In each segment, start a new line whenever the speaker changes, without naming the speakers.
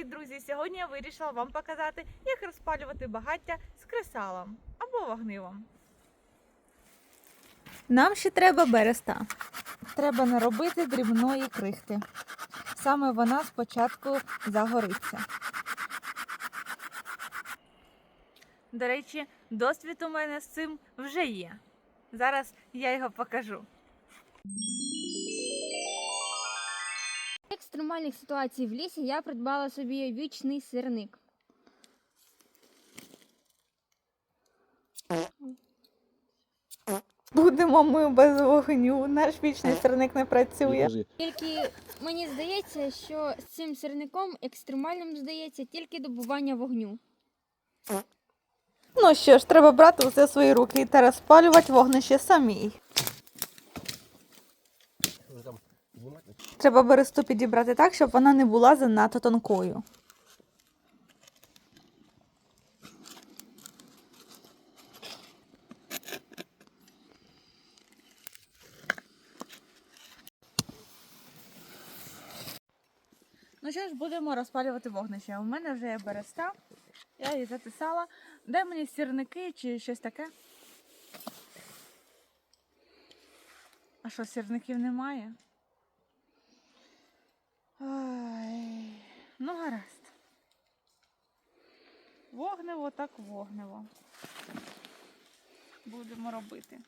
Привіт, друзі! Сьогодні я вирішила вам показати, як розпалювати багаття з кресалом або вогнивом. Нам ще треба береста. Треба наробити дрібної крихти. Саме вона спочатку загориться. До речі, досвід у мене з цим вже є. Зараз я його покажу.
В екстремальних ситуацій в лісі я придбала собі вічний сирник.
Будемо ми без вогню. Наш вічний сирник не працює.
Тільки мені здається, що з цим сирником екстремальним здається тільки добування вогню.
Ну що ж, треба брати усе в свої руки та розпалювати вогнище самій. Треба бересту підібрати так, щоб вона не була занадто тонкою. Ну що ж, будемо розпалювати вогнище. У мене вже є береста. Я її затисала. Дай мені сірники чи щось таке. А що, сірників немає? Ну гаразд. Вогнево так вогнево. Будемо робити.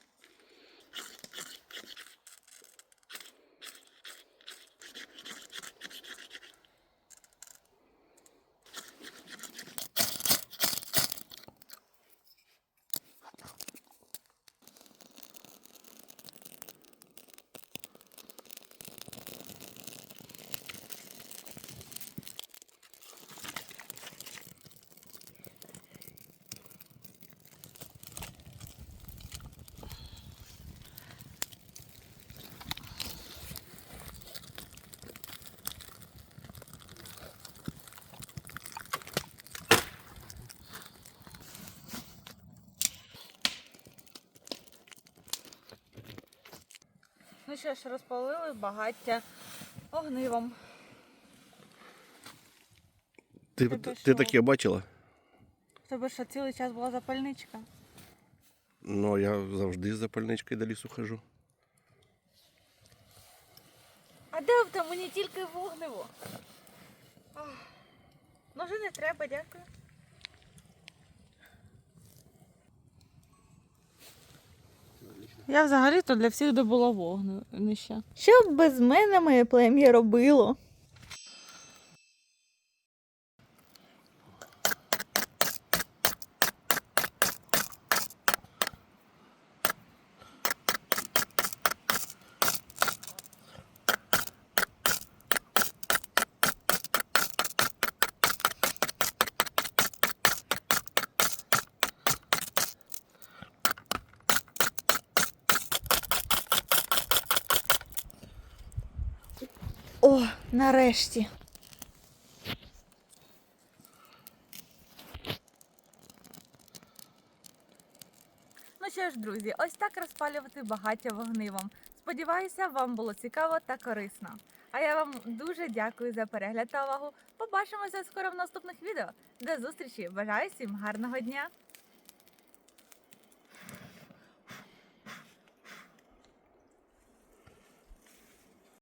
Ну що ж, розпалили багаття огнивом.
Ти,
Ти
ти,
що?
таке бачила?
В Тебе що цілий час була запальничка?
Ну, я завжди з запальничкою до лісу хожу.
А де там мені тільки вогниво? Ах, Ну вже не треба, дякую. Я взагалі-то для всіх добула вогнища. Що б без мене моє плем'я робило? О, нарешті. Ну що ж, друзі, ось так розпалювати багаття вогнивом. Сподіваюся, вам було цікаво та корисно. А я вам дуже дякую за перегляд та увагу. Побачимося скоро в наступних відео. До зустрічі! Бажаю всім гарного дня!